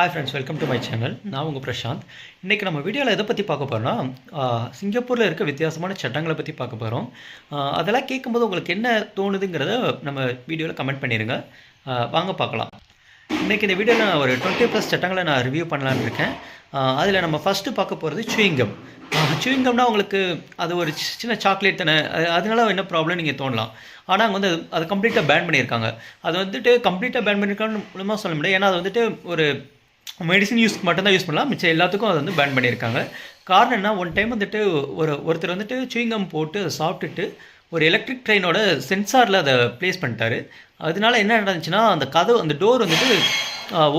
Hi friends welcome to my channel நான் உங்கள் பிரசாந்த். இன்றைக்கி நம்ம வீடியோவில் எதை பற்றி பார்க்க போகிறோம்னா சிங்கப்பூரில் இருக்க வித்தியாசமான சட்டங்களை பற்றி பார்க்க போகிறோம் அதெல்லாம் கேட்கும்போது உங்களுக்கு என்ன தோணுதுங்கிறத நம்ம வீடியோவில் கமெண்ட் பண்ணிடுங்க வாங்க பார்க்கலாம். இன்றைக்கி இந்த வீடியோவில் நான் ஒரு டுவெண்ட்டி ப்ளஸ் சட்டங்களை நான் ரிவ்யூ பண்ணலான்னு இருக்கேன். அதில் நம்ம ஃபஸ்ட்டு பார்க்க போகிறது சுவிங்கம் சுவிங்கம்னா உங்களுக்கு அது ஒரு சி- சின்ன சாக்லேட் தானே. அது அதனால என்ன ப்ராப்ளம் நீங்கள் தோணலாம். ஆனால் அங்கே வந்து அது- அது கம்ப்ளீட்டாக பேன் பண்ணியிருக்காங்க. அது வந்துட்டு கம்ப்ளீட்டாக பேன் பண்ணியிருக்கான்னு மூலமாக சொல்ல முடியாது. ஏன்னா அது வந்துட்டு ஒரு மெடிசன் யூஸ்க்கு மட்டும்தான் யூஸ் பண்ணலாம். மிச்சம் எல்லாத்துக்கும் அது வந்து பேன் பண்ணியிருக்காங்க. காரணம் என்ன? ஒன் டைம் வந்துட்டு ஒரு ஒருத்தர் வந்துட்டு சுவிங்கம் போட்டு அதை சாப்பிட்டுட்டு ஒரு எலக்ட்ரிக் ட்ரெயினோட சென்சாரில் அதை ப்ளேஸ் பண்ணிட்டாரு. அதனால என்ன நடந்துச்சுன்னா அந்த கதவு அந்த டோர் வந்துட்டு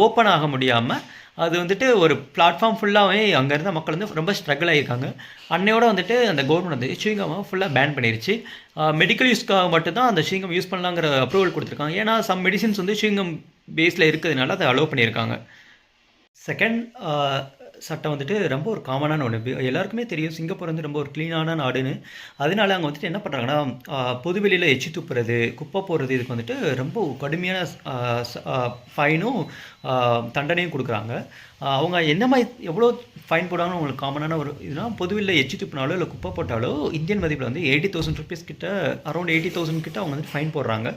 ஓப்பன் ஆக முடியாமல் அது வந்துட்டு ஒரு பிளாட்ஃபார்ம் ஃபுல்லாகவே அங்கே இருந்த மக்கள் வந்து ரொம்ப ஸ்ட்ரகிள் ஆகியிருக்காங்க அன்னையோட வந்துட்டு அந்த கவர்மெண்ட் வந்து சுவிங்கம்மை ஃபுல்லாக பேன் பண்ணிருச்சு. மெடிக்கல் யூஸ்க்காக மட்டும்தான் அந்த சுவிங்கம் யூஸ் பண்ணலாங்கிற அப்ரூவல் கொடுத்துருக்காங்க. ஏன்னா சம் மெடிசின்ஸ் வந்து சுவிங்கம் பேஸில் இருக்கிறதுனால அதை அலோவ் பண்ணியிருக்காங்க. செகண்ட் சட்டம் வந்துட்டு ரொம்ப ஒரு காமனான ஒன்று எல்லாருக்குமே தெரியும் சிங்கப்பூர் வந்து ரொம்ப ஒரு க்ளீனான நாடுன்னு. அதனால அங்கே வந்துட்டு என்ன பண்ணுறாங்கன்னா பொதுவெளியில் எச்சி துப்புறது குப்பை போடுறது இதுக்கு வந்துட்டு ரொம்ப கடுமையான ஃபைனும் தண்டனையும் கொடுக்குறாங்க. அவங்க என்ன மாதிரி எவ்வளோ ஃபைன் போடுவாங்கன்னு உங்களுக்கு காமனான ஒரு இதுனா பொதுவெளியில் எச்சி துப்புனாலோ இல்லை குப்பை போட்டாலோ இந்தியன் மதிப்பில் வந்து எயிட்டி தௌசண்ட் ருபீஸ் கிட்ட அரௌண்ட் எயிட்டி தௌசண்ட் கிட்ட அவங்க வந்து ஃபைன் போடுறாங்க.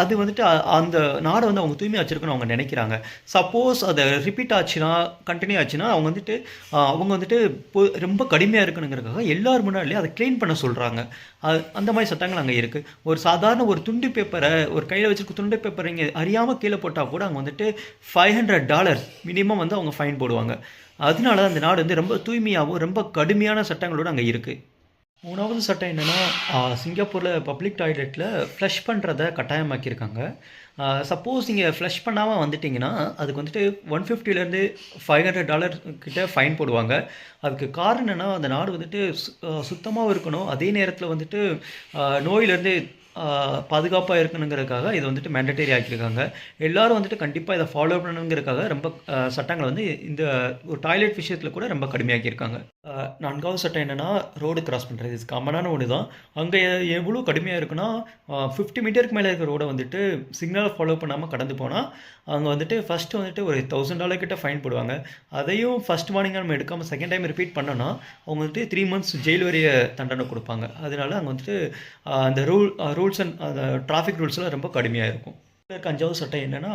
அது வந்துட்டு அந்த நாடை வந்து அவங்க தூய்மையாக வச்சுருக்குன்னு அவங்க நினைக்கிறாங்க. சப்போஸ் அதை ரிப்பீட் ஆச்சுன்னா கண்டினியூ ஆச்சுன்னா அவங்க வந்துட்டு அவங்க வந்துட்டு ரொம்ப கடுமையாக இருக்கணுங்கிறதுக்காக எல்லார் முன்னாடியும் அதை க்ளீன் பண்ண சொல்கிறாங்க அது அந்த மாதிரி சட்டங்கள் அங்கே இருக்குது ஒரு சாதாரண ஒரு துண்டு பேப்பரை ஒரு கையில் வச்சுருக்க துண்டு பேப்பரை இங்கே அறியாமல் கீழே போட்டால் கூட அங்கே வந்துட்டு ஃபைவ் ஹண்ட்ரட் டாலர் மினிமம் வந்து அவங்க ஃபைன் போடுவாங்க. அதனால அந்த நாடு வந்து ரொம்ப தூய்மையாகவும் ரொம்ப கடுமையான சட்டங்களோடு அங்கே இருக்குது மூணாவது சட்டம் என்னென்னா சிங்கப்பூரில் பப்ளிக் டாய்லெட்டில் ஃப்ளஷ் பண்ணுறத கட்டாயமாக்கியிருக்காங்க. சப்போஸ் நீங்கள் ஃப்ளஷ் பண்ணாமல் வந்துட்டிங்கன்னா அதுக்கு வந்துட்டு ஒன் ஃபிஃப்டிலேருந்து ஃபைவ் ஹண்ட்ரட் டாலர் கிட்டே ஃபைன் போடுவாங்க. அதுக்கு காரணம் என்னென்னா அந்த நாடு வந்துட்டு சுத்தமாக இருக்கணும். அதே நேரத்தில் வந்துட்டு நோயிலேருந்து பாதுகாப்பாக இருக்கணுங்கிறதுக்காக இது வந்துட்டு மேண்டட்டரி ஆக்கியிருக்காங்க. எல்லாரும் வந்துட்டு கண்டிப்பாக இதை ஃபாலோ பண்ணணுங்கிறதுக்காக ரொம்ப சட்டங்களை வந்து இந்த ஒரு டாய்லெட் விஷயத்தில் கூட ரொம்ப கடுமையாக்கியிருக்காங்க. நான்காவது சட்டம் என்னென்னா ரோடு கிராஸ் பண்ணுறது இது காமனான ஒன்று தான். அங்கே எவ்வளோ கடுமையாக இருக்குன்னா ஃபிஃப்டி மீட்டருக்கு மேலே இருக்கிற ரோடை வந்துட்டு சிக்னலை ஃபாலோ பண்ணாமல் கடந்து போனால் அங்கே வந்துட்டு ஃபஸ்ட்டு வந்துட்டு ஒரு தௌசண்ட் டாலர் கிட்ட ஃபைன் போடுவாங்க. அதையும் ஃபஸ்ட் மார்னிங் நம்ம எடுக்காமல் செகண்ட் டைம் ரிப்பீட் பண்ணோன்னா அவங்க வந்துட்டு த்ரீ மந்த்ஸ் ஜெயில் வரைய தண்டனை கொடுப்பாங்க. அதனால அங்கே வந்துட்டு அந்த rule rule rules and traffic ரூல்ஸ்லாம் ரொம்ப கடுமையாக இருக்கும் இருக்க அஞ்சாவது சட்டம் என்னென்னா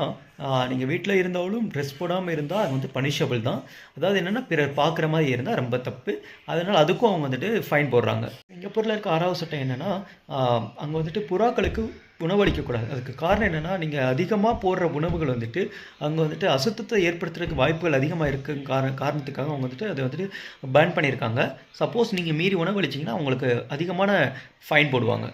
நீங்கள் வீட்டில் இருந்தாலும் ட்ரெஸ் போடாமல் இருந்தால் அது வந்து பனிஷபிள் தான். அதாவது என்னென்னா பிறர் பார்க்குற மாதிரி இருந்தால் ரொம்ப தப்பு. அதனால் அதுக்கும் அவங்க வந்துட்டு ஃபைன் போடுறாங்க. சிங்கப்பூரில் இருக்க ஆறாவது சட்டம் என்னென்னா அங்கே வந்துட்டு புறாக்களுக்கு உணவளிக்கக்கூடாது அதுக்கு காரணம் என்னென்னா நீங்கள் அதிகமாக போடுற உணவுகள் வந்துட்டு அங்கே வந்துட்டு அசுத்தத்தை ஏற்படுத்துறதுக்கு வாய்ப்புகள் அதிகமாக இருக்கு காரண காரணத்துக்காக அவங்க வந்துட்டு அதை வந்துட்டு பேன் பண்ணியிருக்காங்க. சப்போஸ் நீங்கள் மீறி உணவளிச்சிங்கன்னா அவங்களுக்கு அதிகமான ஃபைன் போடுவாங்க.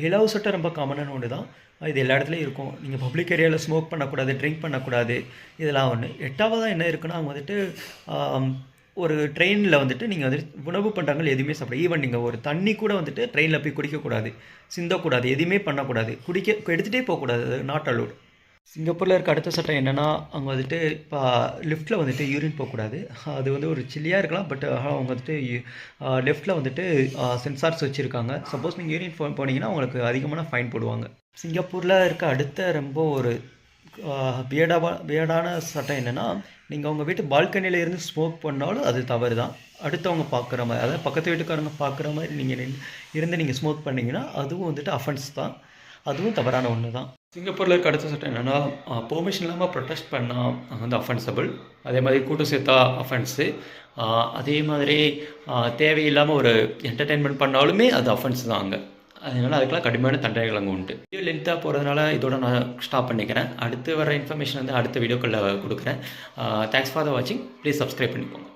ஏழாவது சட்டம் ரொம்ப காமனான ஒன்று தான் இது எல்லா இடத்துலையும் இருக்கும். நீங்கள் பப்ளிக் ஏரியாவில் ஸ்மோக் பண்ணக்கூடாது ட்ரிங்க் பண்ணக்கூடாது இதெல்லாம் ஒன்று எட்டாவதாக என்ன இருக்குன்னா அவங்க வந்துட்டு ஒரு ட்ரெயினில் வந்துட்டு நீங்கள் வந்துட்டு உணவு பண்ணுறாங்க எதுவுமே சாப்பிட ஈவன் நீங்கள் ஒரு தண்ணி கூட வந்துட்டு ட்ரெயினில் போய் குடிக்கக்கூடாது சிந்தக்கூடாது எதுவுமே பண்ணக்கூடாது. குடிக்க எடுத்துகிட்டே போகக்கூடாது நாட் அலோடு சிங்கப்பூரில் இருக்க அடுத்த சட்டம் என்னென்னா அவங்க வந்துட்டு இப்போ லிஃப்ட்டில் வந்துட்டு யூரின் போகக்கூடாது. அது வந்து ஒரு சில்லியாக இருக்கலாம் பட் அவங்க வந்துட்டு லெஃப்ட்டில் வந்துட்டு சென்சார்ஸ் வச்சுருக்காங்க. சப்போஸ் நீங்கள் யூரின் ஃபோன் போனீங்கன்னா உங்களுக்கு அதிகமான ஃபைன் போடுவாங்க. சிங்கப்பூரில் இருக்க அடுத்த ரொம்ப ஒரு பியர்டாக பியர்டான சட்டம் என்னென்னா நீங்கள் உங்கள் வீட்டு பால்கனியில் இருந்து ஸ்மோக் பண்ணாலும் அது தவறு தான் அடுத்தவங்க பார்க்குற மாதிரி அதாவது பக்கத்து வீட்டுக்காரங்க பார்க்குற மாதிரி நீங்கள் இருந்து நீங்கள் ஸ்மோக் பண்ணிங்கன்னா அதுவும் வந்துட்டு அஃபென்ஸ் தான். அதுவும் தவறான ஒன்று தான் சிங்கப்பூரில் இருக்க அடுத்த சட்டம் என்னென்னா பெர்மிஷன் இல்லாமல் ப்ரொடெஸ்ட் பண்ணால் வந்து அஃபென்சபிள் அதே மாதிரி கூட்டம் சேர்த்தா அஃபென்ஸு அதே மாதிரி தேவையில்லாமல் ஒரு என்டர்டெயின்மெண்ட் பண்ணாலுமே அது அஃபென்ஸ் தான் அங்கே. அதனால அதுக்கெல்லாம் கடுமையான தண்டனைகள் அங்கே உண்டு. வீடியோ லென்த்தாக போகிறதுனால இதோட நான் ஸ்டாப் பண்ணிக்கிறேன். அடுத்து வர இன்ஃபர்மேஷன் வந்து அடுத்த வீடியோக்களில் கொடுக்குறேன். தேங்க்ஸ் ஃபார் த வாட்சிங் ப்ளீஸ் சப்ஸ்கிரைப் பண்ணிக்கோங்க.